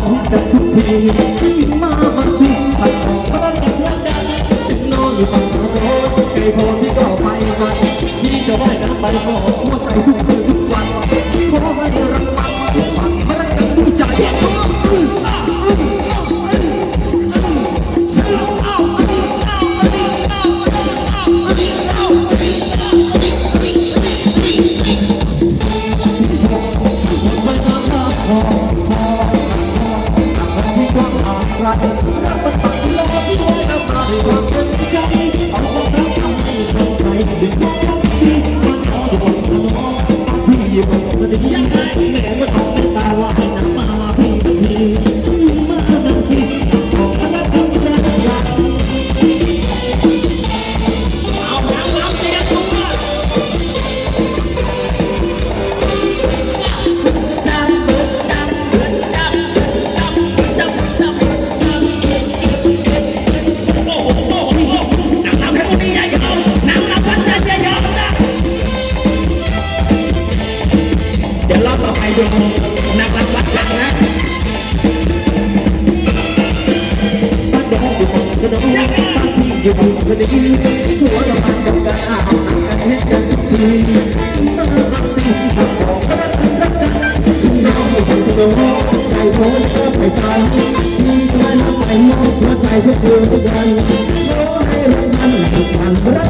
รทุกกันทุกทียิ้มมามาสิผัดหอมมาตั้งแต่วันดันจะนอนอยู่บนโต๊ะไก่โพที่ก็ไปมาที่จะว่ายน้ำไปก่อน นี้หัวเราตัดกันกันอาบกันแค่กันทีตั้งรับสิ่งของรักกันรักกันถึงเราหมดตัวใจโพ้นก็ไปฟังมีเวลาไปมองหัวใจทุกคืนทุกวันขอให้รักกันให้ควันรัก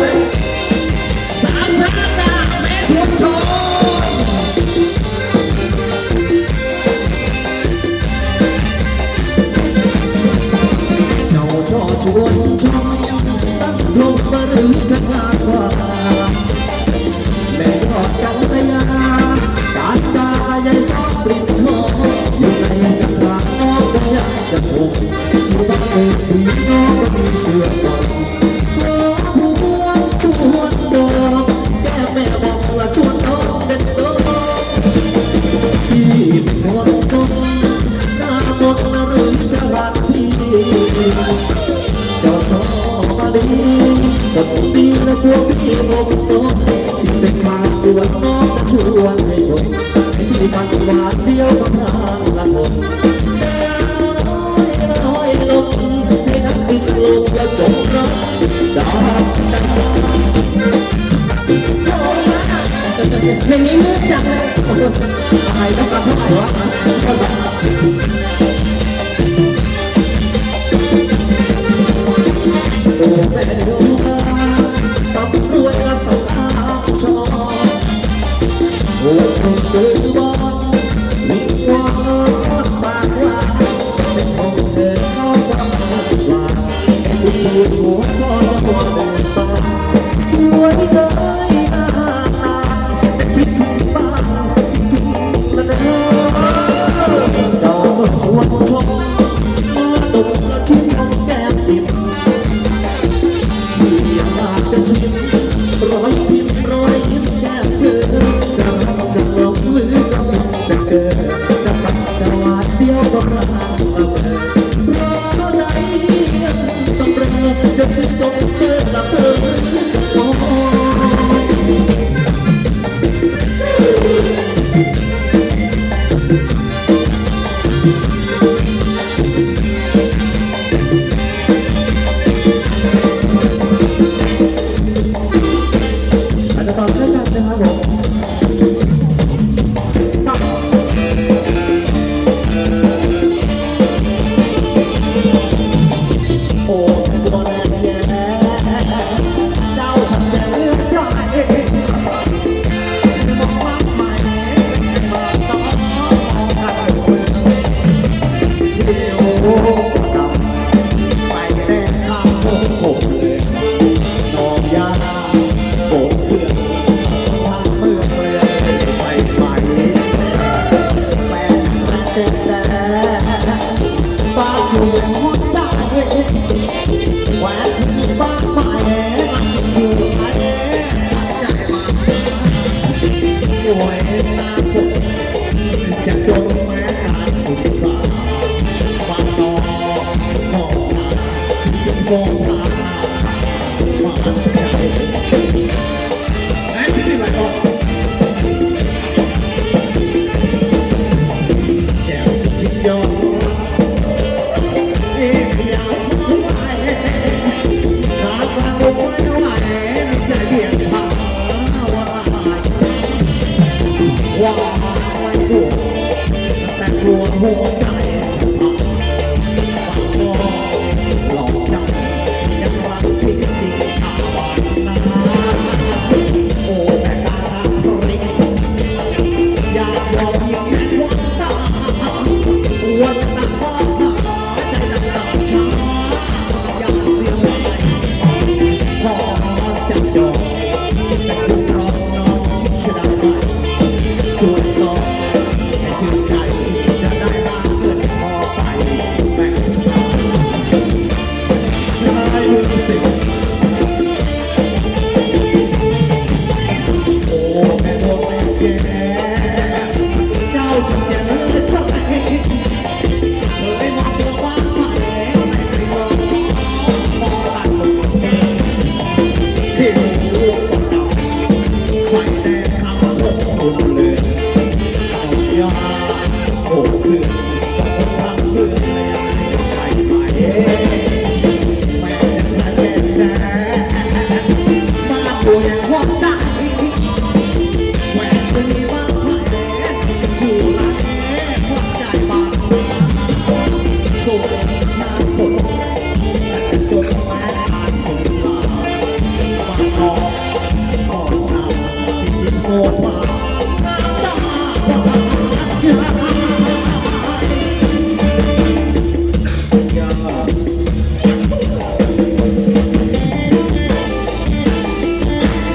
ในนี้มืดจังเลยตายต้องการเท่าไหร่วะ งทางม 我眼光大。